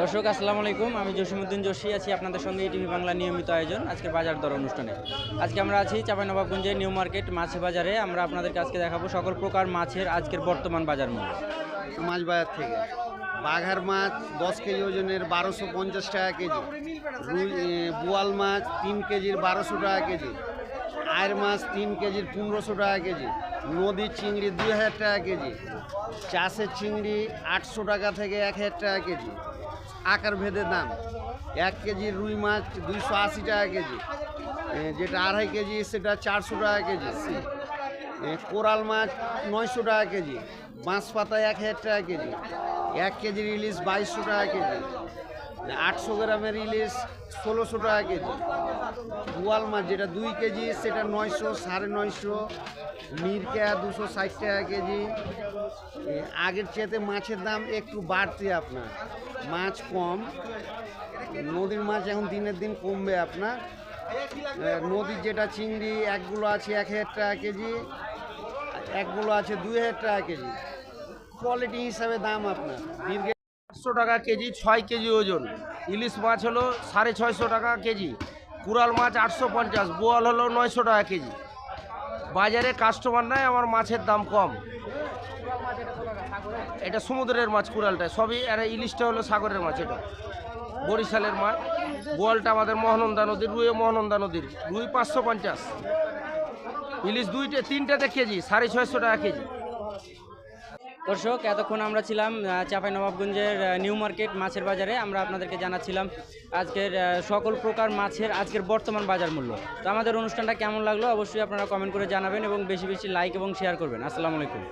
দর্শক, আসসালামু আলাইকুম। আমি জসিমুদ্দিন জসি আছি আপনাদের সঙ্গে টিভি বাংলা নিয়মিত আয়োজন, আজকে বাজার দর অনুষ্ঠানে। আজকে আমরা আছি চাঁপাইনবাবগঞ্জের নিউ মার্কেট মাছ বাজারে। আমরা আপনাদেরকে আজকে দেখাবো সকল প্রকার মাছের আজকের বর্তমান বাজার মূল্য। মাছ বাজার থেকে। বাঘার মাছ দশ কেজি ওজনের বারোশো পঞ্চাশ টাকা কেজি। বোয়াল মাছ তিন কেজির বারোশো টাকা কেজি। আয়ের মাছ তিন কেজির পনেরোশো টাকা কেজি। নদীর চিংড়ি দুই হাজার টাকা কেজি। চাষের চিংড়ি আটশো টাকা থেকে এক হাজার টাকা কেজি। আকার ভেদে দাম, এক কেজি রুই মাছ দুইশো আশি টাকা কেজি। যেটা আড়াই কেজি, সেটা চারশো টাকা কেজি। কোরাল মাছ নয়শো টাকা কেজি। বাঁশ পাতা এক হাজার টাকা কেজি। এক কেজির ইলিশ বাইশশো টাকা কেজি। আটশো গ্রামের ইলিশ ষোলোশো টাকা কেজি। বোয়াল মাছ যেটা দুই কেজি, সেটা নয়শো, সাড়ে নয়শো। মিরকা দুশো ষাট টাকা কেজি। আগের চেয়েতে মাছের দাম একটু বাড়তি আপনার। মাছ কম। নদীর মাছ এখন দিনের দিন কমবে আপনার। নদীর যেটা চিংড়ি, একগুলো আছে এক হাজার টাকা কেজি। একগুলো আছে দুই হাজার টাকা কেজি। কোয়ালিটি হিসাবে দাম আপনার। দীর্ঘ আটশো টাকা কেজি, ছয় কেজি ওজন। ইলিশ মাছ হলো সাড়ে ছয়শো টাকা কেজি কুরাল মাছ আটশো পঞ্চাশ, বোয়াল হলো নয়শো টাকা কেজি। বাজারে কাস্টমার নাই, আমার মাছের দাম কম। এটা সমুদ্রের মাছ কুরালটা সবই আর ইলিশটা হলো সাগরের মাছ এটা। বরিশালের মাছ। বোয়ালটা আমাদের মহানন্দা নদীর রুই মহানন্দা নদীর। রুই পাঁচশো পঞ্চাশ। ইলিশ দুইটা, তিনটাতে কেজি, সাড়ে ছয়শো টাকা কেজি। দর্শক, এতক্ষণ আমরা ছিলাম চাপাই নবাবগঞ্জের নিউ মার্কেট মাছের বাজারে। আমরা আপনাদেরকে জানাচ্ছিলাম আজকের সকল প্রকার মাছের আজকের বর্তমান বাজার মূল্য। তো আমাদের অনুষ্ঠানটা কেমন লাগল? অবশ্যই আপনারা কমেন্ট করে জানাবেন এবং বেশি বেশি লাইক এবং শেয়ার করবেন। আসসালামু আলাইকুম।